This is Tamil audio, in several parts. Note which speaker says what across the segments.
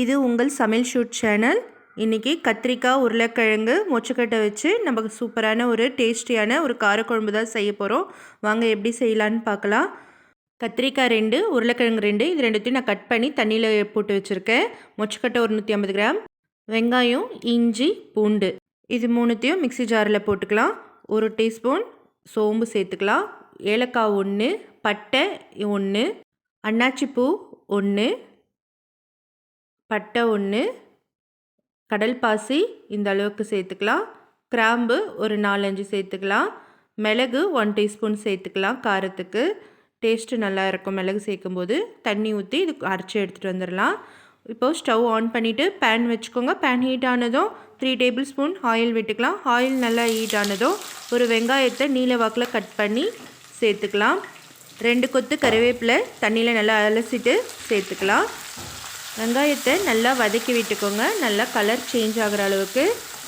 Speaker 1: இது உங்கள் சமையல் ஷூட் சேனல். இன்றைக்கி கத்திரிக்காய் உருளைக்கிழங்கு மொச்சக்கட்டை வச்சு நமக்கு சூப்பரான ஒரு டேஸ்டியான ஒரு காரக்குழம்பு தான் செய்ய போகிறோம் வாங்க எப்படி செய்யலான்னு பார்க்கலாம். கத்திரிக்காய் ரெண்டு உருளைக்கிழங்கு ரெண்டு இது ரெண்டுத்தையும் நான் கட் பண்ணி தண்ணியில் போட்டு வச்சுருக்கேன். மொச்சக்கட்டை ஒரு நூற்றி ஐம்பது கிராம். வெங்காயம் இஞ்சி பூண்டு. இது மூணுத்தையும் மிக்ஸி ஜாரில் போட்டுக்கலாம். ஒரு டீஸ்பூன் சோம்பு சேர்த்துக்கலாம். ஏலக்காய் ஒன்று பட்டை ஒன்று அன்னாச்சிப்பூ ஒன்று பட்டை ஒன்று கடல் பாசி இந்த அளவுக்கு சேர்த்துக்கலாம். கிராம்பு ஒரு நாலஞ்சு சேர்த்துக்கலாம். மிளகு ஒன் டீஸ்பூன் சேர்த்துக்கலாம் காரத்துக்கு. டேஸ்ட்டு நல்லா இருக்கும் மிளகு சேர்க்கும்போது. தண்ணி ஊற்றி இது அரைச்சி எடுத்துகிட்டு வந்துடலாம். இப்போது ஸ்டவ் ஆன் பண்ணிவிட்டு பேன் வச்சுக்கோங்க. பேன் ஹீட் ஆனதும் த்ரீ டேபிள் ஸ்பூன் ஆயில் விட்டுக்கலாம். ஆயில் நல்லா ஹீட் ஆனதும் ஒரு வெங்காயத்தை நீல வாக்கில் கட் பண்ணி சேர்த்துக்கலாம். ரெண்டு கொத்து கருவேப்பிலை தண்ணியில் நல்லா அலசிட்டு சேர்த்துக்கலாம். வெங்காயத்தை நல்லா வதக்கி விட்டுக்கோங்க. நல்லா கலர் சேஞ்ச் ஆகிற அளவுக்கு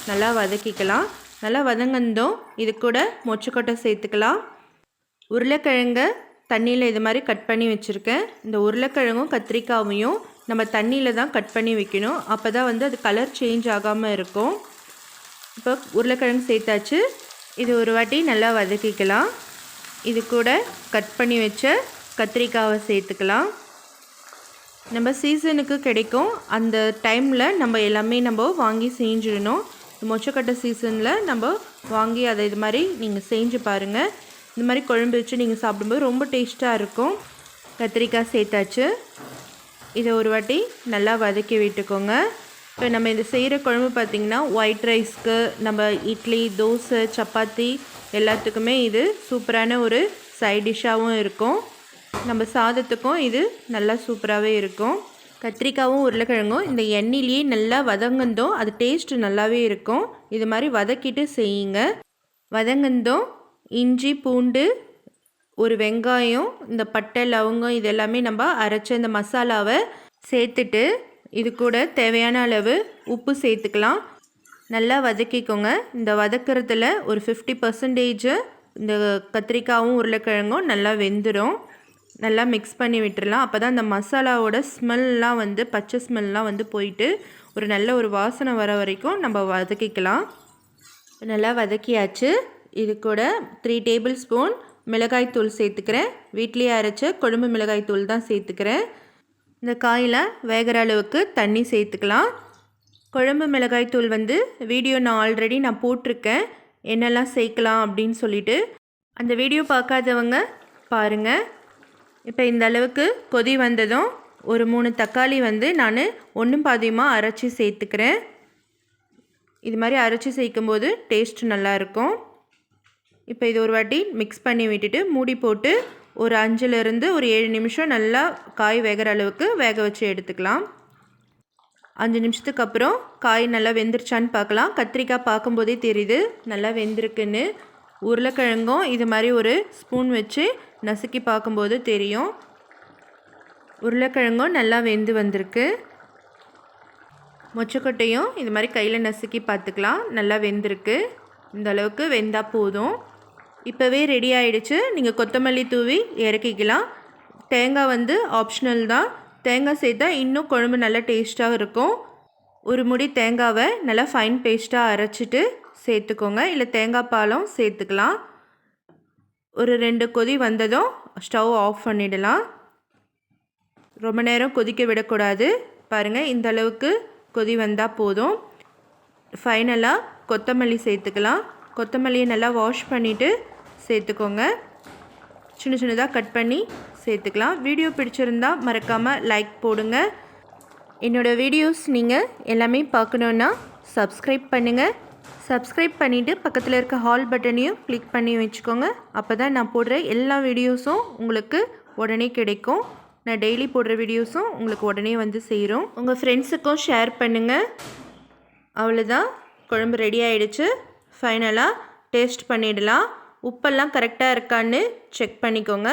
Speaker 1: நல்லா வதக்கிக்கலாம். நல்லா வதங்கந்தோம் இது கூட மொச்சக்கொட்டை சேர்த்துக்கலாம். உருளைக்கிழங்க தண்ணியில் இது மாதிரி கட் பண்ணி வச்சுருக்கேன். இந்த உருளைக்கிழங்கும் கத்திரிக்காவையும் நம்ம தண்ணியில் தான் கட் பண்ணி வைக்கணும். அப்போ தான் வந்து அது கலர் சேஞ்ச் ஆகாமல் இருக்கும். இப்போ உருளைக்கிழங்கு சேர்த்தாச்சு. இது ஒரு வாட்டி நல்லா வதக்கிக்கலாம். இது கூட கட் பண்ணி வச்ச கத்திரிக்காவை சேர்த்துக்கலாம். நம்ம சீசனுக்கு கிடைக்கும். அந்த டைமில் நம்ம எல்லாமே நம்ம வாங்கி செஞ்சிடணும். மொச்சக்கட்டை சீசனில் நம்ம வாங்கி அதை இது மாதிரி நீங்கள் செஞ்சு பாருங்கள் இந்த மாதிரி குழம்பு வச்சு நீங்கள் சாப்பிடும்போது ரொம்ப டேஸ்ட்டாக இருக்கும். கத்திரிக்காய் சேர்த்தாச்சு. இதை ஒரு வாட்டி நல்லா வதக்கி விட்டுக்கோங்க. இப்போ நம்ம இதை செய்கிற குழம்பு பார்த்திங்கன்னா ஒயிட் ரைஸ்க்கு நம்ம இட்லி தோசை சப்பாத்தி எல்லாத்துக்குமே இது சூப்பரான ஒரு சைட் டிஷ்ஷாகவும் இருக்கும். நம்ம சாதத்துக்கும் இது நல்லா சூப்பராகவே இருக்கும். கத்திரிக்காவும் உருளைக்கிழங்கும் இந்த எண்ணெயிலேயே நல்லா வதங்கந்தோம் அது டேஸ்ட்டு நல்லாவே இருக்கும். இது மாதிரி வதக்கிட்டு செய்யுங்க. வதங்கந்தோம் இஞ்சி பூண்டு ஒரு வெங்காயம் இந்த பட்டை லவங்கம் இதெல்லாமே நம்ம அரைச்ச இந்த மசாலாவை சேர்த்துட்டு இது கூட தேவையான அளவு உப்பு சேர்த்துக்கலாம். நல்லா வதக்கிக்கோங்க. இந்த வதக்கிறதுல ஒரு ஃபிஃப்டி பர்சன்டேஜ் இந்த கத்திரிக்காவும் உருளைக்கிழங்கும் நல்லா வெந்துடும் நல்லா மிக்ஸ் பண்ணி விட்டுடலாம் அப்போ தான் அந்த மசாலாவோட ஸ்மெல்லாம் வந்து பச்சை ஸ்மெல்லாம் வந்து போயிட்டு ஒரு நல்ல ஒரு வாசனை வர வரைக்கும் நம்ம வதக்கிக்கலாம். நல்லா வதக்கியாச்சு. இது கூட த்ரீ டேபிள் ஸ்பூன் மிளகாய் தூள் சேர்த்துக்கிறேன். வீட்லேயே அரைச்ச கொழும்பு மிளகாய் தூள் தான் சேர்த்துக்கிறேன். இந்த காயில் வேகிற அளவுக்கு தண்ணி சேர்த்துக்கலாம். குழம்பு மிளகாய் தூள் வந்து வீடியோ நான் ஆல்ரெடி நான் போட்டிருக்கேன். என்னெல்லாம் சேர்க்கலாம் அப்படின்னு சொல்லிட்டு அந்த வீடியோ பார்க்காதவங்க பாருங்கள் இப்போ இந்த அளவுக்கு கொதி வந்ததும் ஒரு மூணு தக்காளி வந்து நான் ஒன்றும் பாதியமாக அரைச்சி சேர்த்துக்கிறேன். இது மாதிரி அரைச்சி சேர்க்கும்போது டேஸ்ட் நல்லாயிருக்கும். இப்போ இது ஒரு வாட்டி மிக்ஸ் பண்ணி விட்டுட்டு மூடி போட்டு ஒரு அஞ்சுலேருந்து ஒரு ஏழு நிமிஷம் நல்லா காய் வேகிற அளவுக்கு வேக வச்சு எடுத்துக்கலாம். அஞ்சு நிமிஷத்துக்கு அப்புறம் காய் நல்லா வெந்துருச்சான்னு பார்க்கலாம். கத்திரிக்காய் பார்க்கும்போதே தெரியுது நல்லா வெந்திருக்குன்னு. உருளைக்கிழங்கும் இது மாதிரி ஒரு ஸ்பூன் வச்சு நசுக்கி பார்க்கும்போது தெரியும். உருளைக்கிழங்கும் நல்லா வெந்து வந்திருக்கு. மொச்சக்கொட்டையும் இது மாதிரி கையில் நசுக்கி பார்த்துக்கலாம். நல்லா வெந்திருக்கு. இந்த அளவுக்கு வெந்தால் போதும். இப்போவே ரெடி ஆகிடுச்சு நீங்கள் கொத்தமல்லி தூவி இறக்கிக்கலாம். தேங்காய் வந்து ஆப்ஷனல் தான். தேங்காய் சேர்த்தா இன்னும் குழம்பு நல்லா டேஸ்ட்டாக இருக்கும். ஒரு முடி தேங்காவை நல்லா ஃபைன் பேஸ்ட்டாக அரைச்சிட்டு சேர்த்துக்கோங்க. இல்லை தேங்காய் பாலும் சேர்த்துக்கலாம். ஒரு ரெண்டு கொதி வந்ததும் ஸ்டவ் ஆஃப் பண்ணிடலாம். ரொம்ப நேரம் கொதிக்க விடக்கூடாது. பாருங்கள் இந்த அளவுக்கு கொதி வந்தால் போதும். ஃபைனலாக கொத்தமல்லி சேர்த்துக்கலாம். கொத்தமல்லியை நல்லா வாஷ் பண்ணிவிட்டு சேர்த்துக்கோங்க. சின்ன சின்னதாக கட் பண்ணி சேர்த்துக்கலாம். வீடியோ பிடிச்சிருந்தா மறக்காமல் லைக் போடுங்கள் என்னோடய வீடியோஸ் நீங்கள் எல்லாமே பார்க்கணுன்னா சப்ஸ்கிரைப் பண்ணுங்கள் சப்ஸ்கிரைப் பண்ணிவிட்டு பக்கத்தில் இருக்க ஹால் பட்டனையும் கிளிக் பண்ணி வச்சுக்கோங்க. அப்போ தான் நான் போடுற எல்லா வீடியோஸும் உங்களுக்கு உடனே கிடைக்கும். நான் டெய்லி போடுற வீடியோஸும் உங்களுக்கு உடனே வந்து சேரும். உங்கள் ஃப்ரெண்ட்ஸுக்கும் ஷேர் பண்ணுங்கள் அவ்வளோதான் குழம்பு ரெடி ஆகிடுச்சு ஃபைனலாக டேஸ்ட் பண்ணிடலாம். உப்பெல்லாம் கரெக்டாக இருக்கான்னு செக் பண்ணிக்கோங்க.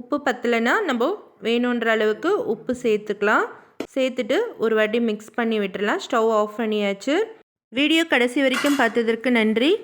Speaker 1: உப்பு பத்தலைன்னா நம்ம வேணுன்ற அளவுக்கு உப்பு சேர்த்துக்கலாம். சேர்த்துட்டு ஒரு வாட்டி மிக்ஸ் பண்ணி விட்டுடலாம். ஸ்டவ் ஆஃப் பண்ணியாச்சு. வீடியோ கடைசி வரைக்கும் பார்த்ததற்கு நன்றி.